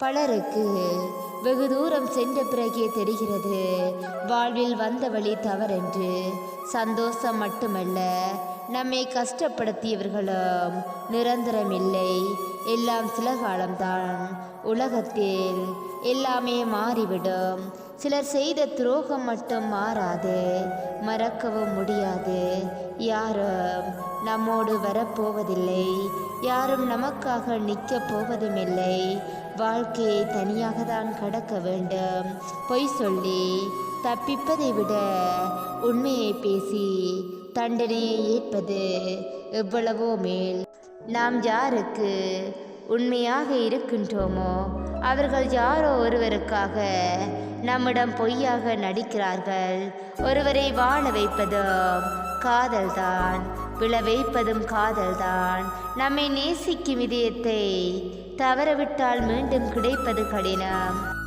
பலருக்கு வெகு தூரம் சென்ற பிறகே தெரிகிறது. வாழ்வில் வந்த வழி தவறென்று. சந்தோஷம் மட்டுமல்ல நம்மை கஷ்டப்படுத்தியவர்களும் நிரந்தரமில்லை. எல்லாம் சில காலம்தான். உலகத்தில் எல்லாமே மாறிவிடும். சிலர் செய்த துரோகம் மட்டும் மாறாது மறக்கவும் முடியாது. யாரும் நம்மோடு வரப்போவதில்லை யாரும் நமக்காக நிற்கப் போவதுமில்லை. வாழ்க்கையை தனியாக தான் கடக்க வேண்டும். பொய் சொல்லி தப்பிப்பதை விட உண்மையை பேசி தண்டனையை ஏற்பது எவ்வளவோ மேல். நாம் யாருக்கு உண்மையாக இருக்கின்றோமோ? அவர்கள் யாரோ ஒருவருக்காக நம்மிடம் பொய்யாக நடிக்கிறார்கள். ஒருவரை வாழ வைப்பதும் காதல்தான். விழ வைப்பதும் காதல்தான். நம்மை நேசிக்கும் இதயத்தை தவறவிட்டால் மீண்டும் கிடைப்பது கடினம்.